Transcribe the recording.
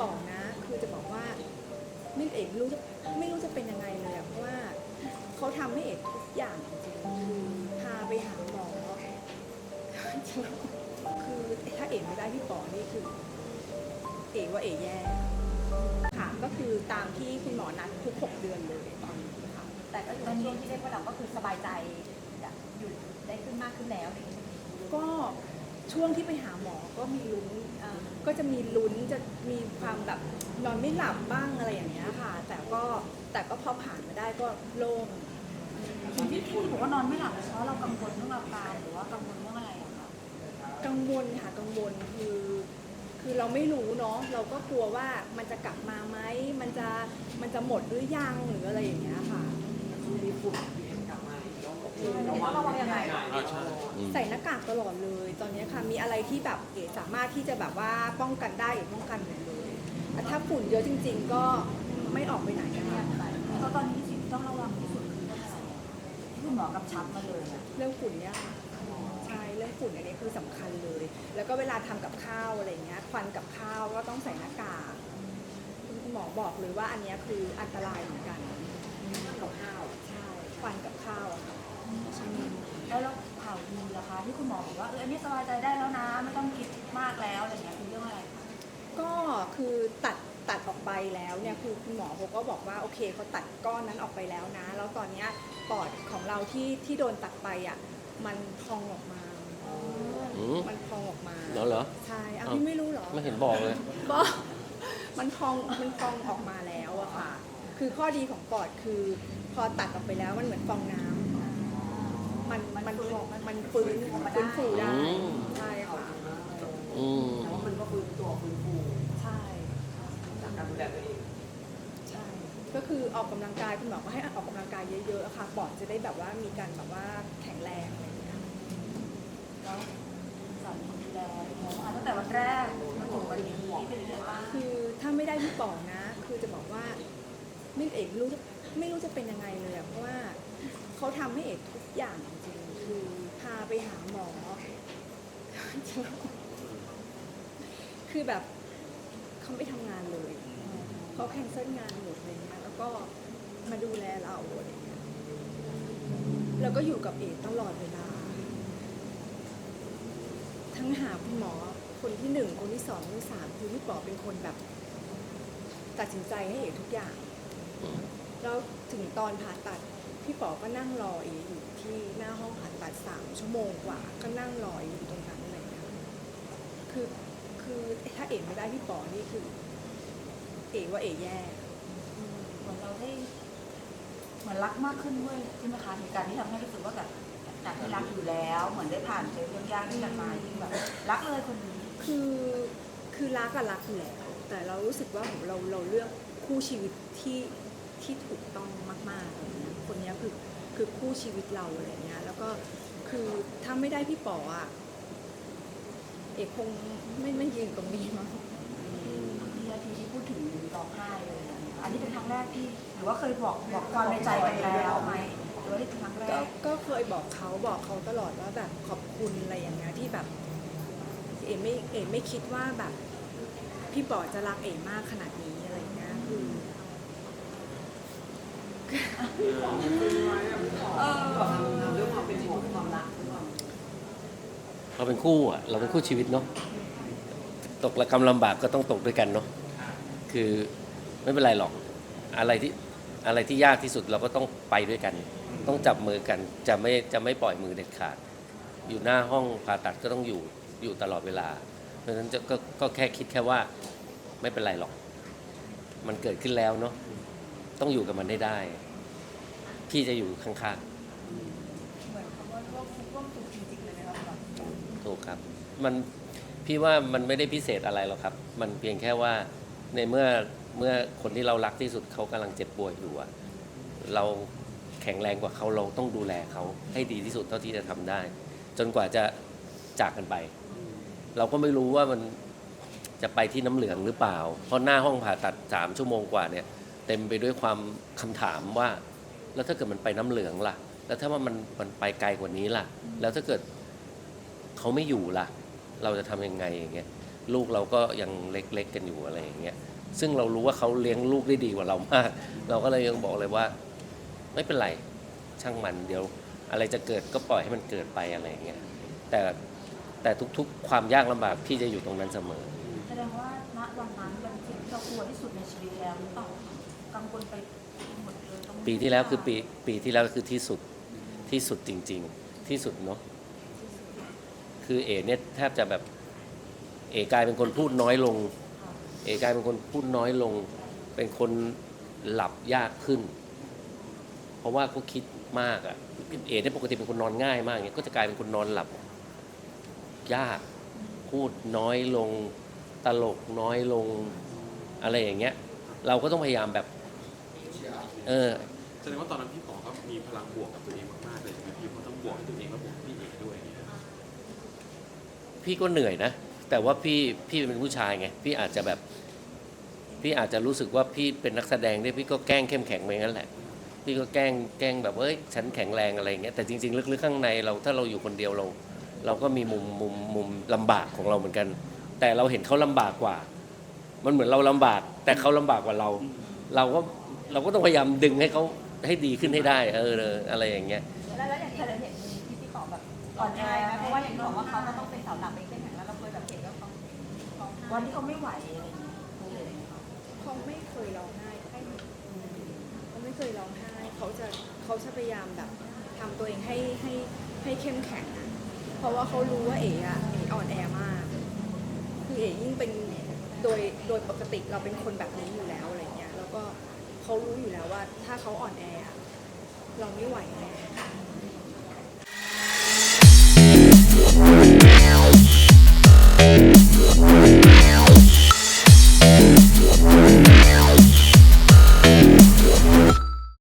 ป๋องนะ คือจะบอกว่าไม่เอกไม่รู้จะไม่รู้จะเป็นยังไงเลยอะเพราะว่าเขาทำให้เอกทุกอย่างจริงๆคือพาไปหาหมอคือถ้าเอกไม่ได้พี่ปอนี่คือ เอกว่าเอกแย่ค่ะก็คือตามที่คุณหมอนัดทุกหกเดือนเลยตอนนี้ค่ะ แต่ก็อยู่ในช่วงที่เรียกว่าเราก็คือสบายใจหยุดได้ขึ้นมากขึ้นแล้วอะไรอย่างเงี้ย ก็ ช่วงที่ไปหาหมอก็มีลุ้นอ่าก็จะมีลุ้นจะมีความแบบนอนไม่หลับบ้างอะไรอย่างเงี้ยค่ะ แต่ก็แต่ก็พอผ่านมาได้ก็โล่งสิ่งที่ที่บอกว่านอนไม่หลับเพราะเรากังวลเรื่องอาการหรือว่ากังวลเรื่องอะไรอะคะกังวลค่ะกังวลคือ คือเราไม่รู้เนาะเราก็กลัวว่ามันจะกลับมาไหมมันจะมันจะหมดหรือยังหรืออะไรอย่างเงี้ยค่ะมีฝุ่นพีเอ็ ไงอ่าใช่ใส่หน้ากากตลอดเลย ตอนนี้ค่ะมีอะไรที่แบบเอ๋สามารถที่จะแบบว่าป้องกันได้เอ๋ป้องกันหมดเลยแต่ถ้าฝุ่นเยอะจริง ๆ ก็ไม่ออกไปไหนนะคะแล้วตอนนี้สิ่งที่ต้องระวังที่สุดคือเรื่องอะไรอะที่คุณหมอกำชับมาเลยอะเรื่องฝุ่นเนี่ยค่ะใช่เรื่องฝุ่นอันนี้คือสำคัญเลย แล้วก็เวลาทำกับข้าวอะไรเงี้ยควันกับข้าวก็ต้องใส่หน้ากากคุณหมอบอกเลยว่าอันเนี้ยคืออันตรายเหมือนกัน แล้วเนี่ยคือคุณหมอเขาก็บอกว่าโอเคเขาตัดก้อนนั้นออกไปแล้วนะ แล้วตอนเนี้ยปอดของเราที่ที่โดนตัดไปอะมันพองออกมา อืมมันพองออกมาเหรอเหรอ ใช่อะอ้าวพี่ไม่รู้เหรอ ไม่เห็นบอกเลยบอกมันพองมันพองออกมาแล้วอะค่ะ คือข้อดีของปอดคือพอตัดออกไปแล้วมันเหมือนฟองน้ำมันมันพองมันฟื้นฟื้นฟูได้อืม ใช่ค่ะ อืม แต่ว่ามันก็ฟื้นตัวฟื้นฟู ใช่ จากการดูแลตัวเอง ใช่ ก็ คือออกกำลังกายคุณหมอก็ให้ออกกำลังกายเยอะๆอะค่ะปอดจะได้แบบว่ามีการแบบว่าแข็งแรงอะไรอย่างเงี้ยแล้วสามีแลหมออะตั้งแต่วันแรกมาถึงวันนี้เป็นยังไงบ้างคือถ้าไม่ได้พี่ปอนะ คือจะบอกว่าไม่เอกรู้ไม่รู้จะเป็นยังไงเลยอะเพราะว่าเขาทำให้เอกทุกอย่างจริงๆคือพาไปหาหมอคือแบบเขาไม่ทำงานเลยเขาแคนเซิลงานหมดเลยนะแล้ว ก็มาดูแลเราอะไรางเงี้ยแล้วก็อยู่กับเอกตลอดเวลา ทั้งหาคุณหมอคนที่หนึ่งคนที่สองคนที่สามคือพี่ปอเป็นคนแบบ ตัดสินใจให้เอกทุกอย่าง แล้วถึงตอนผ่าตัดพี่ปอก็นั่งรอเอกอยู่ที่หน้าห้องผ่าตัดสามชั่วโมงกว่า ก็นั่งรอเอกอยู่ตรงนั้นอะไรอย่างเลยคือคือถ้าเอกไม่ได้พี่ปอนี่คือ เอกว่าเอกแย่ เหมือนราได้เหมือนรักมากขึ้นด้วยใช่ไหมคะเหตุการณ์ที่ทำให้รู้สึกว่าแบบจากที่รักอยู่แล้ว เหมือนได้ผ่านเจอเรื่องยากด้วยกันมายิ่งแบบรักเลยคนนี้คือคือรักอะรักอยู่แล้วแต่เรารู้สึกว่าโหเราเราเลือกคู่ชีวิตที่ที่ถูกต้องมากๆอะไรเงี้ยคนเนี้ยคือคือคู่ชีวิตเราอะไรเงี้ยแล้วก็คือถ้าไม่ได้พี่ป๋ออะเอกคงไม่ไม่ยืนตรงนี้มั้ง มีนาทีที่พูดถึงร้องไห้เลยอะอันนี้เป็นครั้ง แรกที่หรือว่าเคยบอกบอกความในใจกันแล้วไหมหรือว่านี่เป็นครั้งแรก็กก็เคยบอกเขาบอกเขาตลอดว่าแบบขอบคุณอะไรอย่างเงี้ยที่แบบ เอไม่เอไม่คิดว่าแบบ พี่ป๋อจะรักเอมากขนาดนี้อะไรเงี้ยคือบอกทำทำด้วยความเป็นห่วงความรักด้วยความเราเป็นคู่อะเราเป็นคู่ชีวิตเนาะตกระกำลำบากก็ต้องตกด้วยกันเนาะคือไม่เป็นไรหรอก อะไรที่อะไรที่ยากที่สุดเราก็ต้องไปด้วยกัน ต้องจับมือกันจะไม่จะไม่ปล่อยมือเด็ดขาด อยู่หน้าห้องผ่าตัดก็ต้องอยู่อยู่ตลอดเวลา เพราะฉะนั้นก็ก็แค่คิดแค่ว่าไม่เป็นไรหรอก มันเกิดขึ้นแล้วเนาะต้องอยู่กับมันได้ได้ พี่จะอยู่ข้างๆเหมือนคำว่าร่วมทุกข์ร่วมสุขจริงๆเลยนะครับถูกครับ มันพี่ว่ามันไม่ได้พิเศษอะไรหรอกครับ มันเพียงแค่ว่าในเมื่อ เมื่อคนที่เรารักที่สุดเขากำลังเจ็บป่วยอยู่อะเราแข็งแรงกว่าเขาเราต้องดูแลเขาให้ดีที่สุดเท่าที่จะทำได้ จนกว่าจะจากกันไป เราก็ไม่รู้ว่ามันจะไปที่น้ำเหลืองหรือเปล่า เพราะหน้าห้องผ่าตัดสามชั่วโมงกว่าเนี่ย เต็มไปด้วยความคำถามว่า แล้วถ้าเกิดมันไปน้ำเหลืองล่ะ แล้วถ้าว่ามันมันไปไกลกว่านี้ล่ะ แล้วถ้าเกิดเขาไม่อยู่ล่ะ เราจะทำยังไงอย่างเงี้ย ลูกเราก็ยังเล็กๆกันอยู่อะไรอย่างเงี้ย ซึ่งเรารู้ว่าเขาเลี้ยงลูกได้ดีกว่าเรามาก เราก็เลยยังบอกเลยว่า ไม่เป็นไรช่างมันเดี๋ยว อะไรจะเกิดก็ปล่อยให้มันเกิดไปอะไรอย่างเงี้ยแต่แต่ทุกๆ ความยากลำบากพี่จะอยู่ตรงนั้นเสมอ แสดงว่าณวันนั้นเป็นสิ่งที่เรากลัวที่สุดในชีวิตแล้วหรือเปล่ากังวลไปหมดเลยตรงนี้ปีที่แล้วคือปีปีที่แล้วคือที่สุดที่สุดจริง ๆ ที่สุดเนาะคือเอเนี่ยแทบจะแบบเอกลายเป็นคนพูดน้อยลง เอกลายเป็นคนพูดน้อยลง เป็นคนหลับยากขึ้น เพราะว่าเขาคิดมากอะ่ะเอเนี่ยปกติเป็นคนนอนง่ายมากเงี้ยก็จะกลายเป็นคนนอนหลับ ยากพูดน้อยลง ตลกน้อยลงอะไรอย่างเงี้ย เราก็ต้องพยายามแบบ เออแสดงว่าตอนนั้นพี่ป๋อก็มีพลังบวกกับตัวเองมากๆเลยใช่ไหมพี่เพราะต้องบวกกับตัวเองแล้วบวกกับพี่เอกด้วยอย่างเงี้ยพี่ก็เหนื่อยนะ แต่ว่าพี่พี่เป็นผู้ชายไงพี่อาจจะแบบพี่อาจจะรู้สึกว่าพี่เป็นนักแสดงด้วยพี่ก็แกล้งเข้มแข็งไปงั้นแหละ พี่ก็แกล้งแกล้งแบบเอ้ยฉันแข็งแรงอะไรอย่างเงี้ยแต่จริง ๆ ลึกๆข้างในเราถ้าเราอยู่คนเดียวเรา เราก็มีมุมมุมมุมลำบากของเราเหมือนกัน แต่เราเห็นเขาลำบากกว่า มันเหมือนเราลำบาก แต่เขาลำบากกว่าเรา เราก็เราก็ต้องพยายามดึงให้เขาให้ดีขึ้นให้ได้เออเอออะไรอย่างเงี้ย อแบบอ่อนแอไหมเพราะว่าอย่างที่บอกว่าเขาก็ต้องเป็นเสาหลักเป็นเข้มแข็งแล้วเราเคยแบบเห็นว่าเขาร้องไห้วันที่เขาไม่ไหวอะไรอย่างเงี้ยเคยเห็นไหมคะเขาไม่เคยร้องไห้เขาไม่เคยร้องไห้เขาจะเขาจะพยายามแบบทำตัวเองให้ให้ให้เข้มแข็งอะเพราะว่าเขารู้ว่าเอ๋อะเอ๋อ่อนแอมาก คือเอ๋ยิ่งเป็นโดยโดยปกติเราเป็นคนแบบนี้อยู่แล้วอะไรเงี้ย แล้วก็เขารู้อยู่แล้วว่าถ้าเขาอ่อนแออะเราไม่ไหวแน่